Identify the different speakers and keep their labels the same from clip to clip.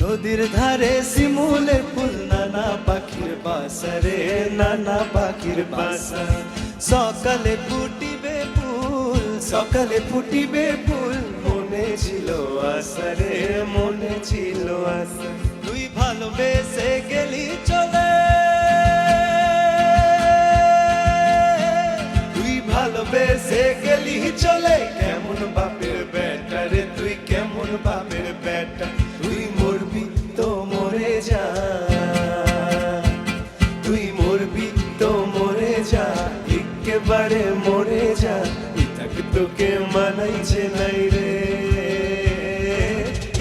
Speaker 1: নদীর ধারে শিমুলে ফুল, নানা পাখির বাসারে, নানা পাখির বাসা। সকালে ফুটিবে ফুল, সকালে ফুটিবে ফুল, মনে ছিল আসারে মনে ছিল আশা। তুই ভালোবেসে গেলি চলে। তুই ভালোবেসে কেমন বাপের বেটা তুই মরবি তো মরে যা। তুই মরবি তো মরে যা, একেবারে মরে যা। ইতাক তোকে মানাইছে নাই রে।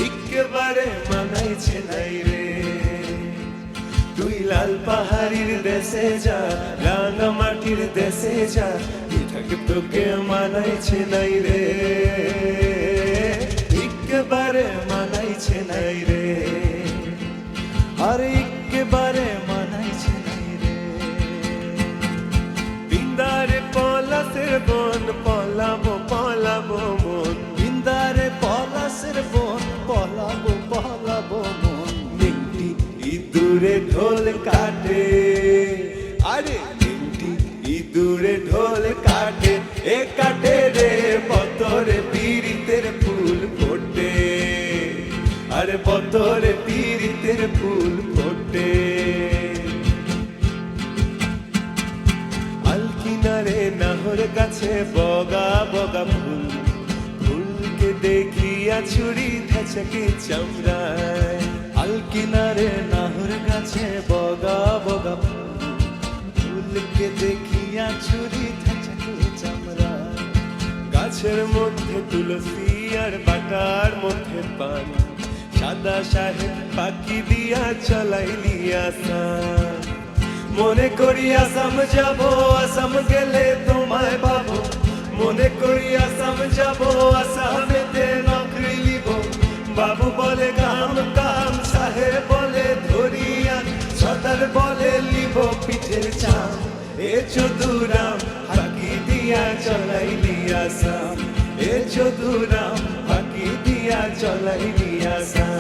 Speaker 1: একেবারে মানাইছে নাই রে। তুই লাল পাহাড়ির দেশে যা, রাঙা মাটির দেশে যা এটাকে তোকে মানাইছে নাই রে। একেবারে মানাইছে নাই রে। আর একেবারে মানাইছে নাই রে। বিন্দারে পলাশের বন পলাবো পলাবো মন। বিন্দারে পলাশের বন পলাবো পলাবো মন। একটি ইঁদুরে ঢোল কাটে। আরে একটি ইঁদুরে ঢোল কাটে, এ কাটে রে। আরে পতরে পীড়িতের ফুল ফোটে। আলকিনারে নাহর কাছে বগা বগা ফুল, ফুলকে দেখিয়া ছুরি ধাচকে চামড়ায়। আলকিনারে নাহর কাছে বগা বগা ফুল, ফুলকে দেখিয়া ছুরি গাছের মধ্যে তুলসী আর বাটার মধ্যে পান সাদা সাহেব পাখি দিয়া চলাইলি আসান মনে করি আসাম যাব, আসাম গেলে তোমায় পাবো। মনে করি আসাম যাব, আসামেতে নকরি লিব। বাবু বলে গাম কাম সাহেব বলে ধরিয়া। সদার বলে লিব পিঠের চাম। এ চতুরাম ফাঁকি দিয়া চলাইলি আসাম। এ চতুরাম ফাঁকি দিয়া চলাইলি আসাম।